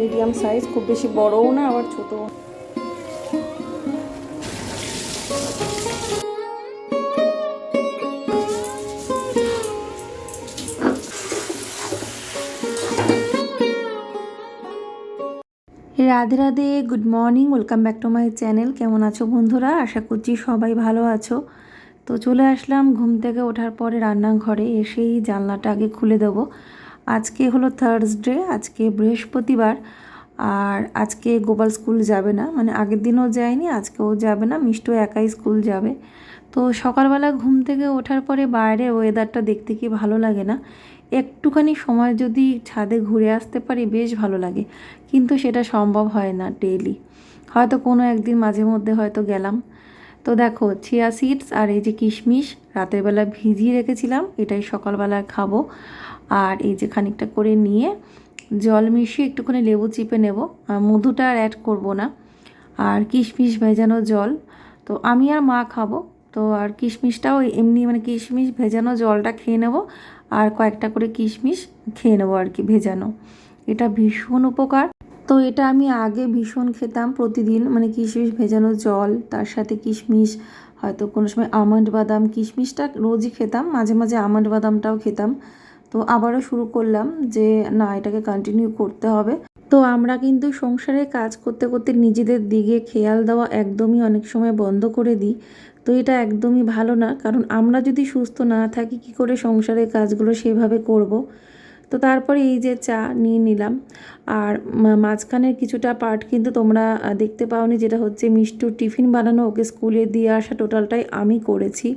Medium size খুব বেশি বড়ও না, আবার ছোটও। Radhe Radhe good morning welcome back to my channel কেমন আছো বন্ধুরা? আশা করছি সবাই ভালো আছো। তো চলে আসলাম ঘুম থেকে ওঠার পরে রান্নাঘরে, এসেই জানলাটা আগে খুলে দেবো। আজকে হলো থার্সডে আজকে বৃহস্পতিবার, আর আজকে গোপাল স্কুল যাবে না। মানে আগের দিনও যায়নি, আজকেও যাবে না, মিষ্টু একাই স্কুল যাবে। তো সকালবেলা ঘুম থেকে ওঠার পরে বাইরে ওয়েদারটা দেখতে কি ভালো লাগে না? একটুখানি সময় যদি ছাদে ঘুরে আসতে পারি, বেশ ভালো লাগে। কিন্তু সেটা সম্ভব হয় না ডেইলি হয়তো কোনো একদিন মাঝে মধ্যে হয়তো গেলাম। তো দেখো চিয়া সিডস আর এই যে কিশমিশ, রাতের বেলা ভিজিয়ে রেখেছিলাম, এটাই সকালবেলা খাব। আর এই যে খানিকটা করে নিয়ে জল মিশিয়ে একটুখানি লেবু চিপে নেব। আর মধুটা আর অ্যাড করব না। আর কিশমিশ ভেজানো জল। তো আমি আর মা খাব। তো আর কিশমিশটাও এমনি মানে কিশমিশ ভেজানো জলটা খেয়ে নেব। আর কয়েকটা করে কিশমিশ খেয়ে নেব আর কি ভেজানো। এটা ভীষণ উপকার। তো এটা আমি আগে ভীষণ খেতাম প্রতিদিন। মানে কিশমিশ ভেজানো জল, তার সাথে কিশমিশ, হয়তো কোনো সময় আমন্ড বাদাম, কিশমিশটা রোজই খেতাম। মাঝে মাঝে আমন্ড বাদামটাও খেতাম। তো আবারও শুরু করলাম যে না, এটাকে কন্টিনিউ করতে হবে। তো আমরা কিন্তু সংসারে কাজ করতে করতে নিজেদের দিকে খেয়াল দেওয়া একদমই অনেক সময় বন্ধ করে দিই। তো এটা একদমই ভালো না, কারণ আমরা যদি সুস্থ না থাকি, কি করে সংসারের কাজগুলো সেভাবে করব? তো তারপরে এই যে চা নিয়ে নিলাম। আর মাঝখানের কিছুটা পার্ট কিন্তু তোমরা দেখতে পাওনি যেটা হচ্ছে মিষ্টুর টিফিন বানানো, ওকে স্কুলে দিয়ে আসা টোটালটাই আমি করেছি।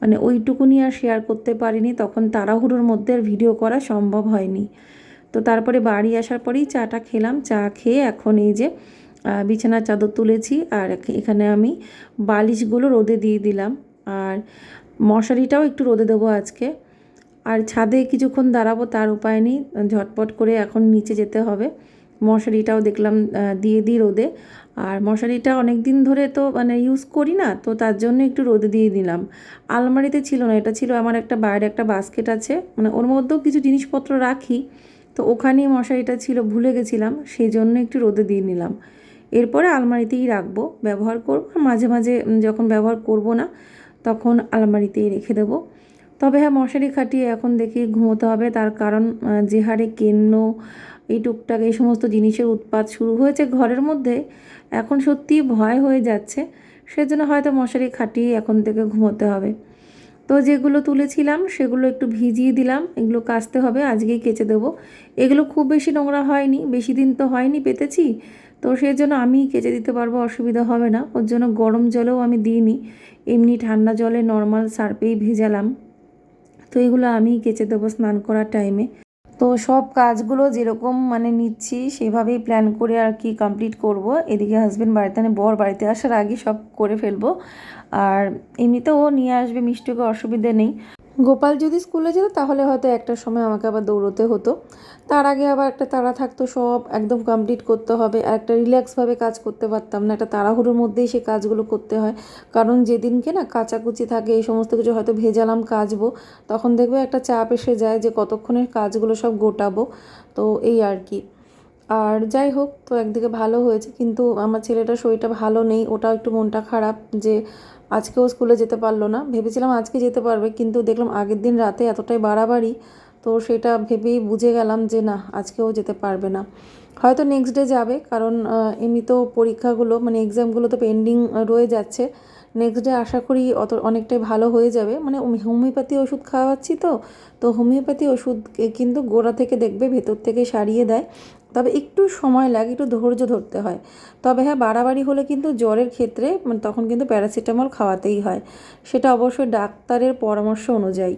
মানে ওইটুকুনি আর শেয়ার করতে পারিনি, তখন তাড়াহুড়োর মধ্যে আর ভিডিও করা সম্ভব হয়নি। তো তারপরে বাড়ি আসার পরেই চাটা খেলাম। চা খেয়ে এখন এই যে বিছানার চাদর তুলেছি আর এখানে আমি বালিশগুলো রোদে দিয়ে দিলাম। আর মশারিটাও একটু রোদে দেবো আজকে। আর ছাদে কিছুক্ষণ দাঁড়াবো, তার উপায় নেই। ঝটপট করে এখন নিচে যেতে হবে। মশারিটাও দেখলাম দিয়ে দিই রোদে। আর মশারিটা অনেক দিন ধরে তো মানে ইউজ করি না, তো তার জন্য একটু রোদে দিয়ে দিলাম। আলমারিতে ছিল না, এটা ছিল আমার একটা বাইরে একটা বাস্কেট আছে। মানে ওর মধ্যেও কিছু জিনিসপত্র রাখি, তো ওখানেই মশারিটা ছিল, ভুলে গেছিলাম সেই জন্য একটু রোদে দিয়ে নিলাম। এরপরে আলমারিতেই রাখব, ব্যবহার করব। মাঝে মাঝে যখন ব্যবহার করব না, তখন আলমারিতেই রেখে দেবো। তবে হ্যাঁ মশারি খাটিয়ে এখন দেখি ঘুমোতে হবে। তার কারণ যে হারে কেন্ন, এই টুকটাক, এই সমস্ত জিনিসের উৎপাত শুরু হয়েছে ঘরের মধ্যে। এখন সত্যি ভয় হয়ে যাচ্ছে। সেজন্য হয়তো মশারি খাটিয়ে এখন থেকে ঘুমোতে হবে। তো যেগুলো তুলেছিলাম, সেগুলো একটু ভিজিয়ে দিলাম। এগুলো কাচতে হবে, আজকেই কেচে দেবো। এগুলো খুব বেশি নোংরা হয়নি, বেশি দিন তো হয়নি পেতেছি। তো সেই জন্য আমি কেচে দিতে পারব, অসুবিধা হবে না। ওর জন্য গরম জলেও আমি দিইনি। এমনি ঠান্ডা জলে নর্মাল সার্পেই ভেজালাম। তো এগুলো আমি কেচে দেবো স্নান করার টাইমে তো সব কাজগুলো যেরকম মানে নিচ্ছি, সেভাবেই প্ল্যান করে আর কি কমপ্লিট করব। এদিকে হাজব্যান্ড বাড়িতে মানে বর বাড়িতে আসার আগে সব করে ফেলব। আর এমনিতেও নিয়ে আসবে, মিষ্টিকে অসুবিধে নেই। গোপাল যদি স্কুলে যেত, তাহলে হয়তো একটার সময় আমাকে আবার দৌড়তে হতো। তার আগে আবার একটা তাড়া থাকতো, সব একদম কমপ্লিট করতে হবে। আর একটা রিল্যাক্সভাবে কাজ করতে পারতাম না। একটা তাড়াহুড়োর মধ্যেই সে কাজগুলো করতে হয়। কারণ যেদিনকে না কাচাকুচি থাকে, এই সমস্ত কিছু হয়তো ভেজালাম কাচবো তখন দেখবে একটা চাপ এসে যায় যে কতক্ষণের কাজগুলো সব গোটাবো। তো এই আর কি। আর যাই হোক, তো একদিকে ভালো হয়েছে, কিন্তু আমার ছেলেটার শরীরটা ভালো নেই, ওটাও একটু মনটা খারাপ যে আজকেও স্কুলে যেতে পারল না। ভেবেছিলাম আজকে যেতে পারবে, কিন্তু দেখলাম আগের দিন রাতে এতটাই বাড়াবাড়ি, তো সেটা ভেবেই বুঝে গেলাম যে না, আজকেও যেতে পারবে না। হয়তো নেক্সট ডে যাবে, কারণ এমনিতেও পরীক্ষাগুলো মানে এক্সামগুলো তো পেন্ডিং রয়ে যাচ্ছে। নেক্সট ডে আশা করি অত, অনেকটাই ভালো হয়ে যাবে। মানে হোমিওপ্যাথি ওষুধ খাওয়াচ্ছি তো তো হোমিওপ্যাথি ওষুধ কিন্তু গোড়া থেকে দেখবে, ভেতর থেকে সারিয়ে দেয়। তবে একটু সময় লাগে, একটু ধৈর্য ধরতে হয়। তবে হ্যাঁ বাড়াবাড়ি হলে কিন্তু জ্বরের ক্ষেত্রে মানে তখন কিন্তু প্যারাসিটামল খাওয়াতেই হয়। সেটা অবশ্যই ডাক্তারের পরামর্শ অনুযায়ী।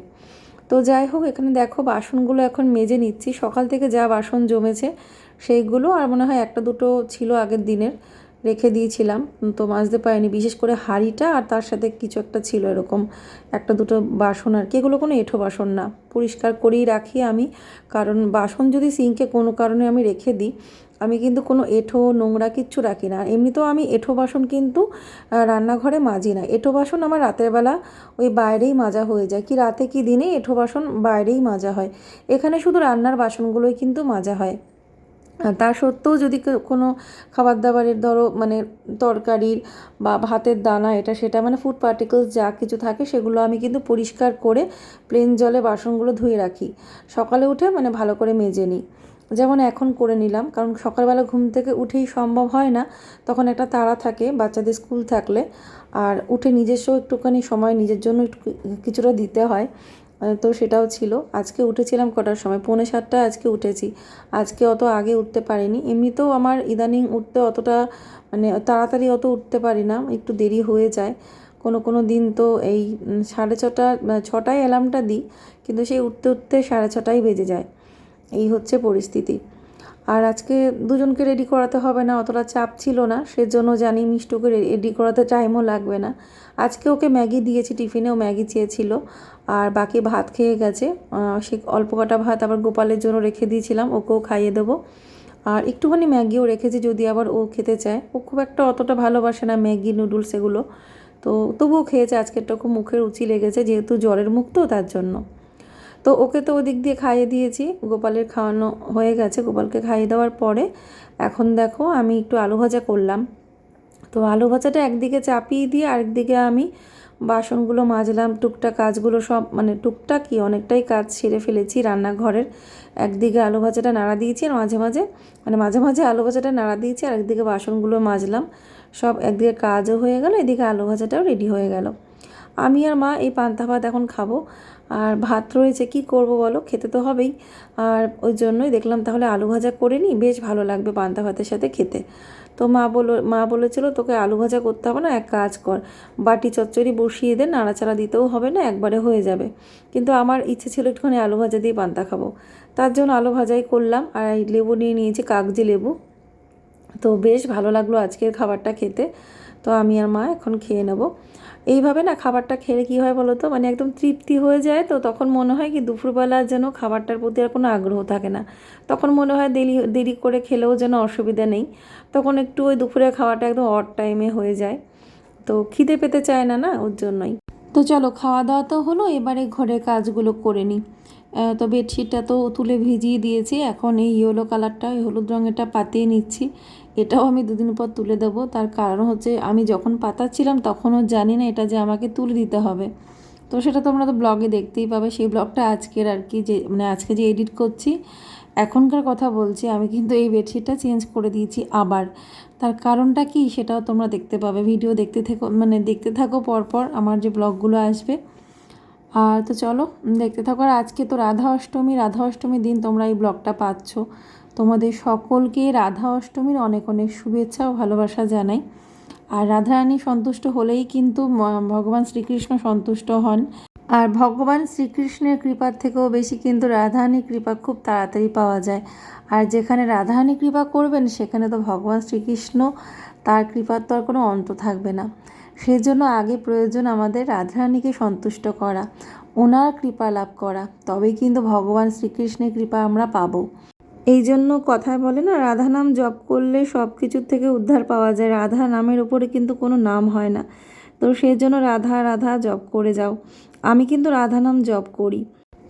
তো যাই হোক, এখানে দেখো বাসনগুলো এখন মেজে নিচ্ছি। সকাল থেকে যা বাসন জমেছে, সেইগুলো আর মনে হয় একটা দুটো ছিল আগের দিনের। রেখে দিয়েছিলাম, তো মাজতে পারিনি। বিশেষ করে হাঁড়িটা আর তার সাথে কিছু একটা ছিল এরকম। একটা দুটো বাসন আর কি। এগুলো কোনো এঁঠো বাসন না। পরিষ্কার করেই রাখি আমি। কারণ বাসন যদি সিঙ্কে কোনো কারণে আমি রেখে দিই, আমি কিন্তু কোনো এঁঠো, নোংরা কিচ্ছু রাখি না। এমনিতেও আমি এঁঠো বাসন কিন্তু রান্নাঘরে মাজি না। এঁঠো বাসন আমার রাতের বেলা ওই বাইরেই মাজা হয়ে যায়। কি রাতে কি দিনে এঁঠো বাসন বাইরেই মাজা হয়। এখানে শুধু রান্নার বাসনগুলোই কিন্তু মাজা হয়। তা সত্ত্বেও যদি কোনো খাবার দাবারের ধরো মানে তরকারির বা ভাতের দানা এটা সেটা মানে ফুড পার্টিকলস যা কিছু থাকে সেগুলো আমি কিন্তু পরিষ্কার করে প্লেন জলে বাসনগুলো ধুয়ে রাখি। সকালে উঠে মানে ভালো করে মেজে নিই। যেমন এখন করে নিলাম, কারণ সকালবেলা ঘুম থেকে উঠেই সম্ভব হয় না, তখন একটা তাড়া থাকে, বাচ্চাদের স্কুল থাকলে, আর উঠে নিজস্ব একটুখানি সময় নিজের জন্য কিছুটা দিতে হয়। তো সেটাও ছিল। আজকে উঠেছিলাম কটার সময়? পৌনে সাতটায় আজকে উঠেছি। আজকে অত আগে উঠতে পারিনি। এমনিতেও আমার ইদানিং উঠতে অতটা মানে তাড়াতাড়ি অত উঠতে পারি না। একটু দেরি হয়ে যায়। কোনো কোনো দিন তো এই সাড়ে ছটা ছটায় অ্যালার্মটা দিই, কিন্তু সেই উঠতে উঠতে সাড়ে ছটায় বেজে যায়। এই হচ্ছে পরিস্থিতি। আর আজকে দুজনকে রেডি করাতে হবে না, অতটা চাপ ছিল না, সেজন্য জানি মিষ্টুকে রেডি করাতে টাইমও লাগবে না। আজকে ওকে ম্যাগি দিয়েছি, টিফিনেও ম্যাগি চেয়েছিল, আর বাকি ভাত খেয়ে গেছে। সে অল্প কটা ভাত আবার গোপালের জন্য রেখে দিয়েছিলাম, ওকেও খাইয়ে দেবো। আর একটুখানি ম্যাগিও রেখেছি, যদি আবার ও খেতে চায়। ও খুব একটা অতটা ভালোবাসে না ম্যাগি, নুডলস এগুলো। তো তবুও খেয়েছে, আজকেরটা খুব মুখে রুচি লেগেছে, যেহেতু জ্বরের মুখ তো তার জন্য। তো ওকে তো ওদিক দিয়ে খাইয়ে দিয়েছি। গোপালের খাওয়ানো হয়ে গেছে। গোপালকে খাইয়ে দেওয়ার পরে এখন দেখো আমি একটু আলু ভাজা করলাম। তো আলু ভাজাটা একদিকে চাপিয়ে দিয়ে আরেকদিকে আমি বাসনগুলো মাজলাম। টুকটাক কাজগুলো সব মানে টুকটাক কি অনেকটাই কাজ সেরে ফেলেছি রান্নাঘরের। একদিকে আলু ভাজাটা নাড়া দিয়েছি আর মাঝে মাঝে মানে মাঝে মাঝে আলু ভাজাটা নাড়া দিয়েছি আর একদিকে বাসনগুলো মাজলাম। সব একদিকে কাজও হয়ে গেল, এদিকে আলু ভাজাটাও রেডি হয়ে গেল। আমি আর মা এই পান্তা ভাত এখন খাব। আর ভাত রয়েছে, কি করব বলো? খেতে তো হবেই। আর ওই জন্যই দেখলাম তাহলে আলু ভাজা করে নিই, বেশ ভালো লাগবে পান্তা ভাতের সাথে খেতে। তো মা বলো, মা বলেছিল তোকে আলু ভাজা করতে হবে না, এক কাজ কর। বাটি চচ্চড়ি বসিয়ে দে, নাড়াচাড়া দিতেও হবে না, একবারে হয়ে যাবে। কিন্তু আমার ইচ্ছে ছিল একটুখানি আলু ভাজা দিয়ে পান্তা খাব। তার জন্য আলু ভাজাই করলাম, আর এই লেবু নিয়ে নিয়েছি কাগজি লেবু। তো বেশ ভালো লাগল আজকের খাবারটা খেতে। তো আমি আর মা এখন খেয়ে নেব। এইভাবে না খাবারটা খেলে কী হয় বলো তো? মানে একদম তৃপ্তি হয়ে যায় তো তখন মনে হয় কি দুপুরবেলা যেন খাবারটার প্রতি আর কোনো আগ্রহ থাকে না। তখন মনে হয় দেরি দেরি করে খেলেও যেন অসুবিধা নেই। তখন একটু ওই দুপুরের খাওয়াটা একদম অড টাইমে হয়ে যায়। তো খিদে পেতে চায় না না ওর জন্যই। তো চলো, খাওয়া দাওয়া তো হলো, এবারে ঘরের কাজগুলো করে নিই। তো বেডশিটটা তো তুলে ভিজিয়ে দিয়েছি, এখন এই ইয়েলো কালারটা, এই হলুদ রঙেরটা পাতিয়ে নিচ্ছি। এটাও আমি দুদিন পর তুলে দেবো, তার কারণ হচ্ছে আমি যখন পাতাচ্ছিলাম তখনও জানি না এটা যে আমাকে তুলে দিতে হবে। তো সেটা তোমরা তো ব্লগে দেখতেই পাবে, সেই ব্লগটা আজকের আর কি, যে মানে আজকে যে এডিট করছি, এখনকার কথা বলছি, আমি কিন্তু এই বেডশিটটা চেঞ্জ করে দিয়েছি আবার। তার কারণটা কি সেটাও তোমরা দেখতে পাবে। ভিডিও দেখতে থেকো মানে দেখতে থাকো পরপর আমার যে ব্লগগুলো আসবে। আর তো চলো দেখতে থাকো। আর আজকে তো রাধা অষ্টমী, রাধা অষ্টমীর দিন তোমরা এই ব্লগটা পাচ্ছ। তোমাদের সকলকে রাধা অষ্টমীর অনেক অনেক শুভেচ্ছা ও ভালোবাসা জানাই। আর রাধারানী সন্তুষ্ট হলেই কিন্তু ভগবান শ্রীকৃষ্ণ সন্তুষ্ট হন। আর ভগবান শ্রীকৃষ্ণের কৃপার থেকেও বেশি কিন্তু রাধারানীর কৃপা খুব তাড়াতাড়ি পাওয়া যায়। আর যেখানে রাধারানী কৃপা করবেন, সেখানে তো ভগবান শ্রীকৃষ্ণ তার কৃপার তো আর কোনো অন্ত থাকবে না। সেজন্য আগে প্রয়োজন আমাদের রাধারানীকে সন্তুষ্ট করা, ওনার কৃপা লাভ করা, তবেই কিন্তু ভগবান শ্রীকৃষ্ণের কৃপা আমরা পাবো। এই জন্য কথায় বলে না রাধা নাম জপ করলে সব কিছুর থেকে উদ্ধার পাওয়া যায়। রাধা নামের উপরে কিন্তু কোনো নাম হয় না। তো সেই জন্য রাধা রাধা জপ করে যাও। আমি কিন্তু রাধানাম জব করি।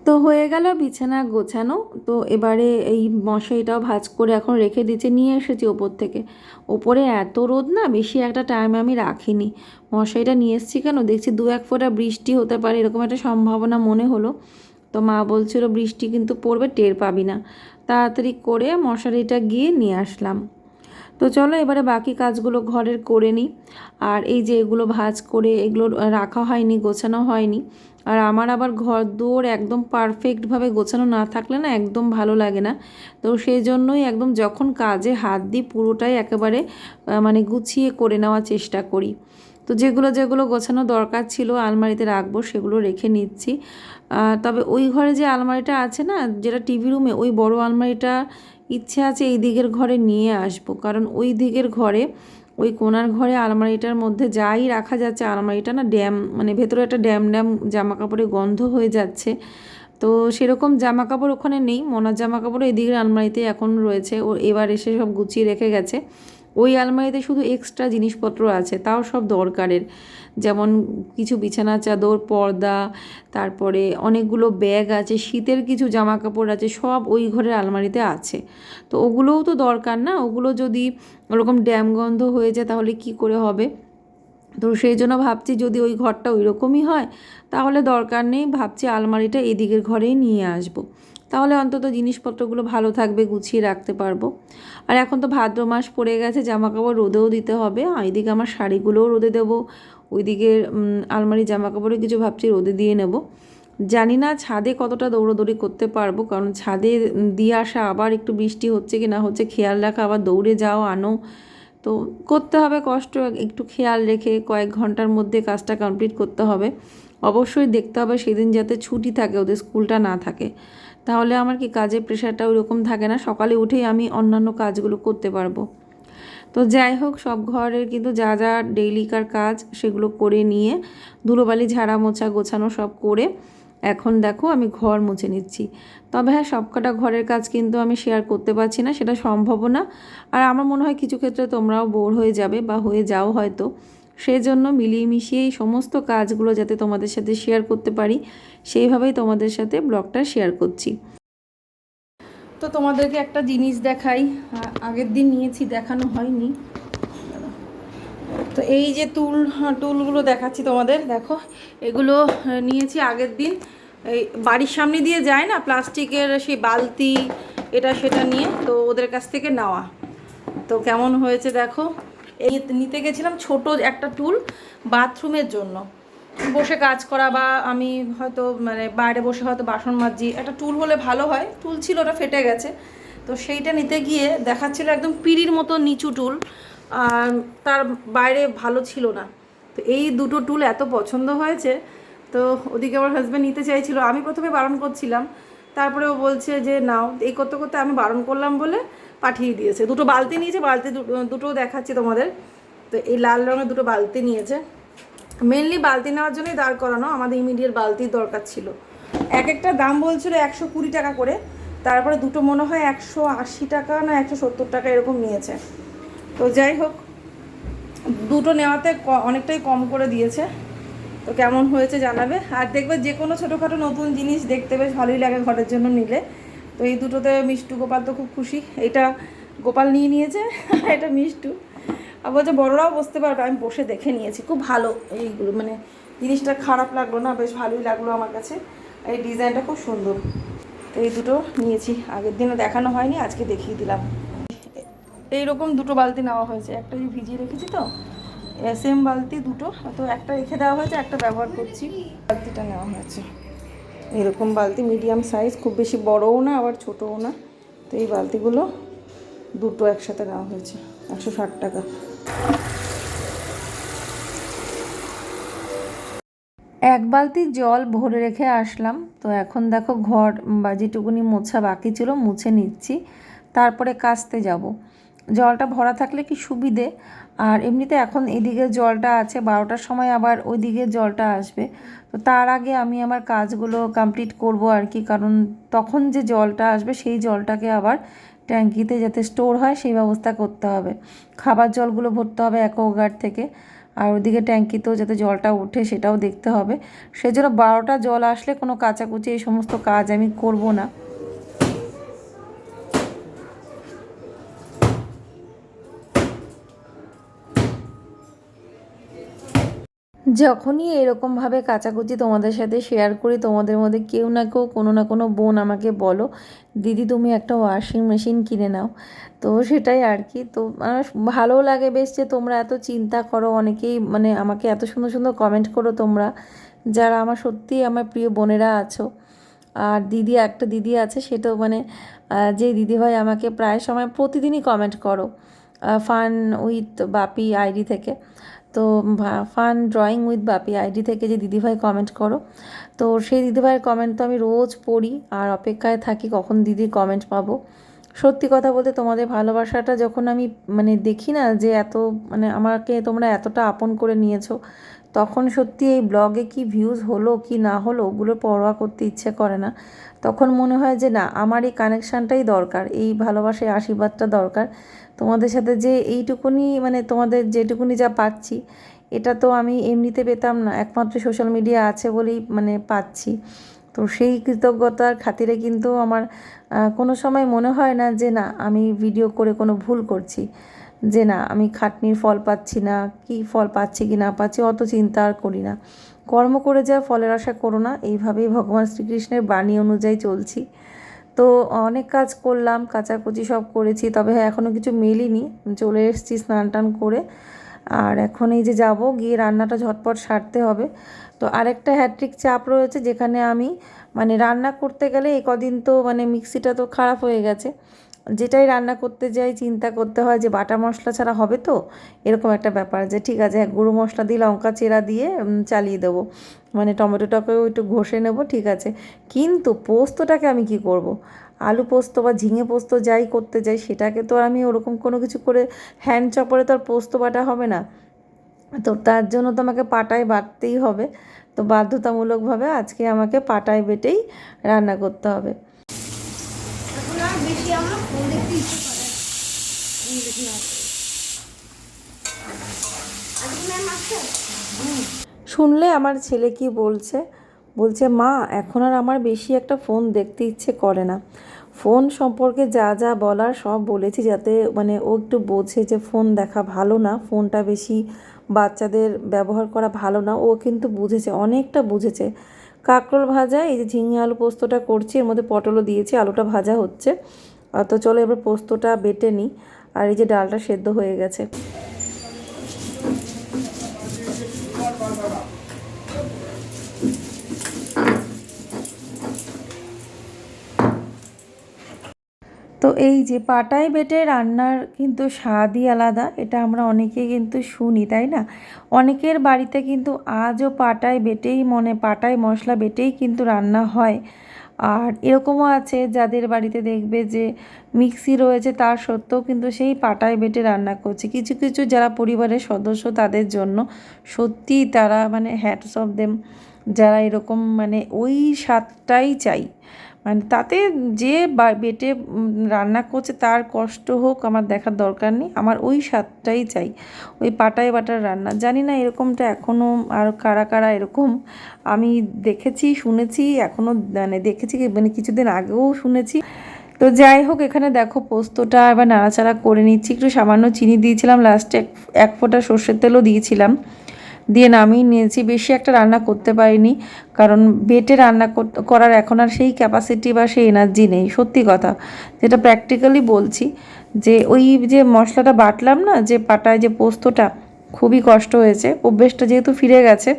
তো হয়ে গেল বিছানা গোছানো। তো এবারে এই মশাইটাও ভাজ করে এখন রেখে দিচ্ছে নিয়ে এসেছি ওপর থেকে। ওপরে এত রোদ না, বেশি একটা টাইম আমি রাখিনি। মশাইটা নিয়ে এসেছি কেন? দেখছি দু এক ফোঁটা বৃষ্টি হতে পারে, এরকম একটা সম্ভাবনা মনে হলো। তো মা বলছিল, বৃষ্টি কিন্তু পড়বে, টের পাবি না। তাড়াতাড়ি করে মশারিটা গিয়ে নিয়ে আসলাম। তো চলো এবারে বাকি কাজগুলো ঘরের করে নিই। আর এই যে এগুলো ভাজ করে এগুলো রাখা হয়নি, গোছানো হয়নি। আর আমার আবার ঘর দুয়ার একদম পারফেক্টভাবে গোছানো না থাকলে না একদম ভালো লাগে না। তো সেই জন্যই একদম যখন কাজে হাত দিই পুরোটাই একেবারে মানে গুছিয়ে করে নেওয়ার চেষ্টা করি। তো যেগুলো যেগুলো গোছানো দরকার ছিল আলমারিতে রাখব সেগুলো রেখে নিচ্ছি। তবে ওই ঘরে যে আলমারিটা আছে না, যেটা টিভি রুমে ওই বড় আলমারিটা ইচ্ছে আছে এই দিকের ঘরে নিয়ে আসব। কারণ ওই দিকের ঘরে, ওই কোনার ঘরে আলমারিটার মধ্যে যাই রাখা যাচ্ছে, আলমারিটা না ড্যাম মানে ভেতরে একটা ড্যাম ড্যাম জামা কাপড়ে গন্ধ হয়ে যাচ্ছে। তো সেরকম জামা কাপড় ওখানে নেই, মনার জামা কাপড় এই দিকের আলমারিতে এখন রয়েছে। ও এবার এসে সব গুছিয়ে রেখে গেছে। ওই আলমারিতে শুধু এক্সট্রা জিনিসপত্র আছে, তাও সব দরকারের। যেমন কিছু বিছানা, চাদর, পর্দা, তারপরে অনেকগুলো ব্যাগ আছে, শীতের কিছু জামা কাপড় আছে, সব ওই ঘরের আলমারিতে আছে। তো ওগুলোও তো দরকার না, ওগুলো যদি ওরকম ড্যাম গন্ধ হয়ে যায় তাহলে কি করে হবে? তো সেই জন্য ভাবছি যদি ওই ঘরটা ওই রকমই হয়, তাহলে দরকার নেই, ভাবছি আলমারিটা এদিকের ঘরেই নিয়ে আসব। তাহলে অন্তত জিনিসপত্রগুলো ভালো থাকবে, গুছিয়ে রাখতে পারব। আর এখন তো ভাদ্র মাস পড়ে গেছে জামা কাপড় রোদেও দিতে হবে। এইদিকে আমার শাড়িগুলোও রোদে দেবো। ওইদিকে আলমারি জামা কাপড়ে কিছু ভাবছি রোদে দিয়ে নেব। জানি না ছাদে কতটা দৌড়োদৌড়ি করতে পারব, কারণ ছাদে দিয়ে আসা আবার একটু বৃষ্টি হচ্ছে কি না হচ্ছে, খেয়াল রাখা, আবার দৌড়ে যাও আনো। তো করতে হবে কষ্ট, একটু খেয়াল রেখে কয়েক ঘণ্টার মধ্যে কাজটা কমপ্লিট করতে হবে। অবশ্যই দেখতে হবে সেদিন যাতে ছুটি থাকে, ওদের স্কুলটা না থাকে। তাহলে আমার কি কাজের প্রেশারটা ওইরকম থাকে না? সকালে উঠেই আমি অন্যান্য কাজগুলো করতে পারব। তো যাই হোক, সব ঘরের কিন্তু যা যা ডেইলিকার কাজ সেগুলো করে নিয়ে ধুলোবালি ঝাড়া মোছা গোছানো সব করে এখন দেখো আমি ঘর মুছে নিচ্ছি। তবে হ্যাঁ সব সবকটা ঘরের কাজ কিন্তু আমি শেয়ার করতে পারছি না, সেটা সম্ভব না। আর আমার মনে হয় কিছু ক্ষেত্রে তোমরাও বোর হয়ে যাবে বা হয়ে যাও হয়তো। সেই জন্য মিলিয়ে মিশিয়ে এই সমস্ত কাজগুলো যাতে তোমাদের সাথে শেয়ার করতে পারি, সেইভাবেই তোমাদের সাথে ব্লগটা শেয়ার করছি। তো তোমাদেরকে একটা জিনিস দেখাই আগের দিন নিয়েছি, দেখানো হয়নি। তো এই যে টুল টুলগুলো দেখাচ্ছি তোমাদের, দেখো, এগুলো নিয়েছি আগের দিন। এই বাড়ির সামনে দিয়ে যায় না, প্লাস্টিকের সেই বালতি, এটা সেটা নিয়ে, তো ওদের কাছ থেকে নেওয়া। তো কেমন হয়েছে দেখো। এই নিতে গেছিলাম ছোট একটা টুল বাথরুমের জন্য। বসে কাজ করা বা আমি হয়তো মানে বাইরে বসে হয়তো বাসন মাজছি একটা টুল হলে ভালো হয়। টুল ছিল ওটা ফেটে গেছে। তো সেইটা নিতে গিয়ে দেখাচ্ছিল একদম পিড়ির মতো নিচু টুল, আর তার বাইরে ভালো ছিল না। তো এই দুটো টুল এত পছন্দ হয়েছে, তো ওদিকে আমার হাজব্যান্ড নিতে চাইছিল। আমি প্রথমে বারণ করছিলাম, তারপরে ও বলছে যে, নাও, এই করতে করতে আমি বারণ করলাম বলে পাঠিয়ে দিয়েছে। দুটো বালতি নিয়েছে, বালতি দুটো দেখাচ্ছি তোমাদের। তো এই লাল রঙের দুটো বালতি নিয়েছে। মেনলি বালতি নেওয়ার জন্যই দাঁড় করানো, আমাদের ইমিডিয়েট বালতির দরকার ছিল। এক একটা দাম বলছিল একশো কুড়ি টাকা করে, তারপরে দুটো মনে হয় একশো আশি টাকা না একশো সত্তর টাকা এরকম নিয়েছে। তো যাই হোক, দুটো নেওয়াতে অনেকটাই কম করে দিয়েছে। তো কেমন হয়েছে জানাবে? আর দেখবে যে কোনো ছোটোখাটো নতুন জিনিস দেখতে বেশ ভালোই লাগে ঘরের জন্য নিলে। তো এই দুটোতে মিষ্টু গোপাল তো খুব খুশি। এটা গোপাল নিয়ে নিয়েছে, এটা মিষ্টু। আর বলছে, বড়রাও বসতে পারবে। আমি বসে দেখে নিয়েছি। খুব ভালো এইগুলো মানে জিনিসটা খারাপ লাগল না, বেশ ভালোই লাগল আমার কাছে। এই ডিজাইনটা খুব সুন্দর। তো এই দুটো নিয়েছি। আগের দিনে দেখানো হয়নি, আজকে দেখিয়ে দিলাম। এইরকম দুটো বালতি নেওয়া হয়েছে। একটা ভিজিয়ে রেখেছি তো সেম বালতি দুটো। তো একটা রেখে দেওয়া হয়েছে, একটা ব্যবহার করছি। বালতিটা নেওয়া হয়েছে। এরকম বালতি মিডিয়াম সাইজ, খুব বেশি বড়ও না, আবার ছোটও না। তো এই বালতিগুলো দুটো একসাথে নেওয়া হয়েছে, একশো ষাট টাকা। এক বালতি জল ভরে রেখে আসলাম। তো এখন দেখো ঘর, বা যেটুকুনি মোছা বাকি ছিল মুছে নিচ্ছি। তারপরে কাচতে যাব। জলটা ভরা থাকলে কি সুবিধে? আর এমনিতে এখন এদিকে জলটা আছে, বারোটার সময় আবার ওই দিকে জলটা আসবে। তো তার আগে আমি আমার কাজগুলো কমপ্লিট করব আর কি, কারণ তখন যে জলটা আসবে সেই জলটাকে আবার ট্যাঙ্কিতে যাতে স্টোর হয় সেই ব্যবস্থা করতে হবে। খাবার জলগুলো ভরতে হবে অ্যাকোয়াগার্ড থেকে, আর ওদিকে ট্যাঙ্কিতেও যাতে জলটা ওঠে সেটাও দেখতে হবে। সেজন্য বারোটা জল আসলে কোনো কাচাকুচি এই সমস্ত কাজ আমি করব না। যখনই এরকমভাবে কাচাকুচি তোমাদের সাথে শেয়ার করি, তোমাদের মধ্যে কেউ না কেউ, কোনো না কোনো বোন আমাকে বলো, দিদি, তুমি একটা ওয়াশিং মেশিন কিনে নাও। তো সেটাই আর কি তো ভালো লাগে বেশ যে তোমরা এত চিন্তা করো, অনেকেই মানে আমাকে এত সুন্দর সুন্দর কমেন্ট করো তোমরা, যারা আমার সত্যিই আমার প্রিয় বোনেরা আছো। আর দিদি, একটা দিদি আছে, সেটাও মানে যে দিদিভাই আমাকে প্রায় সময় প্রতিদিনই কমেন্ট করো ফান উইথ বাপি, আইডি থেকে। তো fun drawing with Bapi ID থেকে যে দিদিভাই কমেন্ট করো। তো সেই দিদিভাইয়ের কমেন্ট তো আমি রোজ পড়ি আর অপেক্ষায় থাকি কখন দিদির কমেন্ট পাবো। সত্যি কথা বলতে তোমাদের ভালোবাসাটা যখন আমি মানে দেখি না যে এত মানে আমাকে তোমরা এতটা আপন করে নিয়েছো তখন সত্যি এই ব্লগে কি ভিউজ হলো, কি না হলো, ওগুলো পরোয়া করতে ইচ্ছে করে না। তখন মনে হয় যে, না, আমার এই কানেকশানটাই দরকার, এই ভালোবাসা এই আশীর্বাদটা দরকার। তোমাদের সাথে যে এইটুকুনি মানে তোমাদের যেটুকুনি যা পাচ্ছি, এটা তো আমি এমনিতে পেতাম না, একমাত্র সোশ্যাল মিডিয়া আছে বলেই মানে পাচ্ছি। তো সেই কৃতজ্ঞতার খাতিরে কিন্তু আমার কোনো সময় মনে হয় না যে, না, আমি ভিডিও করে কোনো ভুল করছি। যে না, আমি খাটনির ফল পাচ্ছি না, কি ফল পাচ্ছি কি না পাচ্ছি, অত চিন্তা আর করি না। কর্ম করে যা ফলের আশা করো না, এইভাবেই ভগবান শ্রীকৃষ্ণের বাণী অনুযায়ী চলছি। তো অনেক কাজ করলাম, কাচাকুচি সব করেছি, তবে হ্যাঁ এখনও কিছু মেলিনি। চলে এসেছি স্নান টান করে। আর এখন এই যে যাব, গিয়ে রান্নাটা ঝটপট সারতে হবে। তো আরেকটা হ্যাট্রিক চাপ রয়েছে, যেখানে আমি মানে রান্না করতে গেলে এই কদিন তো মানে মিক্সিটা তো খারাপ হয়ে গেছে। যেটাই রান্না করতে যাই, চিন্তা করতে হয় যে বাটা মশলা ছাড়া হবে তো? এরকম একটা ব্যাপার যে ঠিক আছে হ্যাঁ গুঁড়ো মশলা দিয়ে লঙ্কা চেরা দিয়ে চালিয়ে দেবো। মানে টমেটোটাকেও একটু ঘষে নেব, ঠিক আছে। কিন্তু পোস্তটাকে আমি কি করব। আলু পোস্ত বা ঝিঙে পোস্ত যাই করতে যাই, সেটাকে তো আর আমি ওরকম কোনো কিছু করে হ্যান্ড চপরে তো আর পোস্ত বাটা হবে না। তো তার জন্য তো আমাকে পাটায় বাটতেই হবে। তো বাধ্যতামূলকভাবে আজকে আমাকে পাটায় বেটেই রান্না করতে হবে। শুনলে আমার ছেলে কি বলছে? বলছে, মা, এখন আর আমার বেশি একটা ফোন দেখতে ইচ্ছে করে না। ফোন সম্পর্কে যা যা বলার সব বলেছি যাতে মানে ও একটু বোঝে যে ফোন দেখা ভালো না, ফোনটা বেশি বাচ্চাদের ব্যবহার করা ভালো না। ও কিন্তু বুঝেছে, অনেকটা বুঝেছে। কাঁকরোল ভাজা, এই যে ঝিঙে আলু পোস্তটা করছি, এর মধ্যে পটলও দিয়েছি, আলুটা ভাজা হচ্ছে। তো চলো এবার পোস্তটা বেটে নিই। আর এই যে ডালটা সেদ্ধ হয়ে গেছে। তো এই যে পাটায় বেটে রান্নার কিন্তু স্বাদই আলাদা, এটা আমরা অনেকে কিন্তু শুনি, তাই না? অনেকের বাড়িতে কিন্তু আজও পাটায় বেটেই মনে, পাটায় মশলা বেটেই কিন্তু রান্না হয়। আর এরকমও আছে যাদের বাড়িতে দেখবে যে মিক্সি রয়েছে তার সত্ত্বেও কিন্তু সেই পাটায় বেটে রান্না করছে। কিছু কিছু যারা পরিবারের সদস্য তাদের জন্য সত্যিই তারা মানে হ্যাটস অফ দেম যারা এরকম মানে ওই স্বাদটাই চাই। মানে তাতে যে বেটে রান্না করছে তার কষ্ট হোক আমার দেখার দরকার নেই, আমার ওই স্বাদটাই চাই। ওই পাটায় বাটার রান্না। জানি না এরকমটা এখনও আর কারা কারা এরকম আমি দেখেছি, শুনেছি এখনও মানে দেখেছি মানে কিছুদিন আগেও শুনেছি। তো যাই হোক, এখানে দেখো পোস্তটা এবার নাড়াচাড়া করে নিচ্ছি। একটু সামান্য চিনি দিয়েছিলাম লাস্টে এক এক ফোঁটা সর্ষের তেলও দিয়েছিলাম। দিয়ে নামিয়ে নিয়েছি, বেশি একটা রান্না করতে পারিনি। কারণ বেটে রান্না করার এখন আর সেই ক্যাপাসিটি বা সেই এনার্জি নেই, সত্যি কথা। যেটা প্র্যাকটিক্যালি বলছি, যে ওই যে মশলাটা বাটলাম না, যে পাটায় যে পোস্তটা, খুবই কষ্ট হয়েছে। অভ্যেসটা যেহেতু ফিরে গেছে,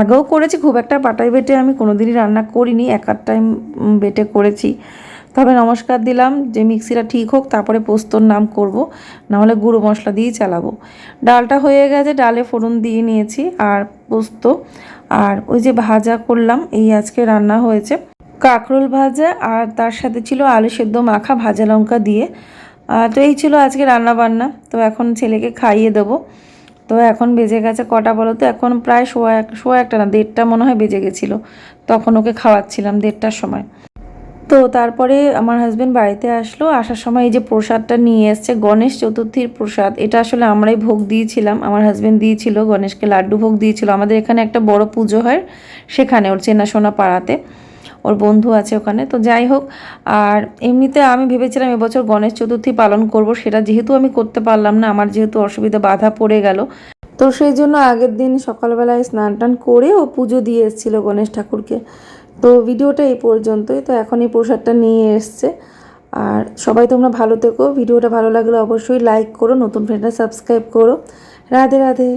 আগেও করেছি, খুব একটা পাটায় বেটে আমি কোনোদিনই রান্না করিনি, এক আধ টাইম বেটে করেছি। তবে নমস্কার দিলাম, যে মিক্সিটা ঠিক হোক, তারপরে পোস্তর নাম করব, নাহলে গুঁড়ো মশলা দিয়েই চালাবো। ডালটা হয়ে গেছে, ডালে ফোড়ন দিয়ে নিয়েছি, আর পোস্ত। আর ওই যে ভাজা করলাম, এই আজকে রান্না হয়েছে কাঁকরোল ভাজা, আর তার সাথে ছিল আলু সেদ্ধ মাখা, ভাজা লঙ্কা দিয়ে। তো এই ছিল আজকে রান্না বান্না তো এখন ছেলেকে খাইয়ে দেবো। তো এখন বেজে গেছে কটা বলো তো, এখন প্রায় সোয়া এক, সোয়া একটা না, দেড়টা মনে হয় বেজে গেছিল। তখন ওকে খাওয়াচ্ছিলাম দেড়টার সময়। তো তারপরে আমার হাজব্যান্ড বাড়িতে আসলো। আসার সময় এই যে প্রসাদটা নিয়ে এসছে, গণেশ চতুর্থীর প্রসাদ, এটা আসলে আমরাই ভোগ দিয়েছিলাম। আমার হাজব্যান্ড দিয়েছিল, গণেশকে লাড্ডু ভোগ দিয়েছিল। আমাদের এখানে একটা বড় পুজো হয় সেখানে, ওর চেনাশোনা পাড়াতে ওর বন্ধু আছে ওখানে। তো যাই হোক, আর এমনিতে আমি ভেবেছিলাম এবছর গণেশ চতুর্থী পালন করব, সেটা যেহেতু আমি করতে পারলাম না, আমার যেহেতু অসুবিধা, বাধা পড়ে গেল। তো সেই জন্য আগের দিন সকালবেলায় স্নান টান করে ও পুজো দিয়ে এসেছিল গণেশ ঠাকুরকে। তো ভিডিওটা এই পর্যন্তই। তো এখন এই প্রসাদটা নিয়ে এসছে। আর সবাই তোমরা ভালো থেকো। ভিডিওটা ভালো লাগলে অবশ্যই লাইক করো, নতুন ফ্রেন্ডরা সাবস্ক্রাইব করো। রাধে রাধে।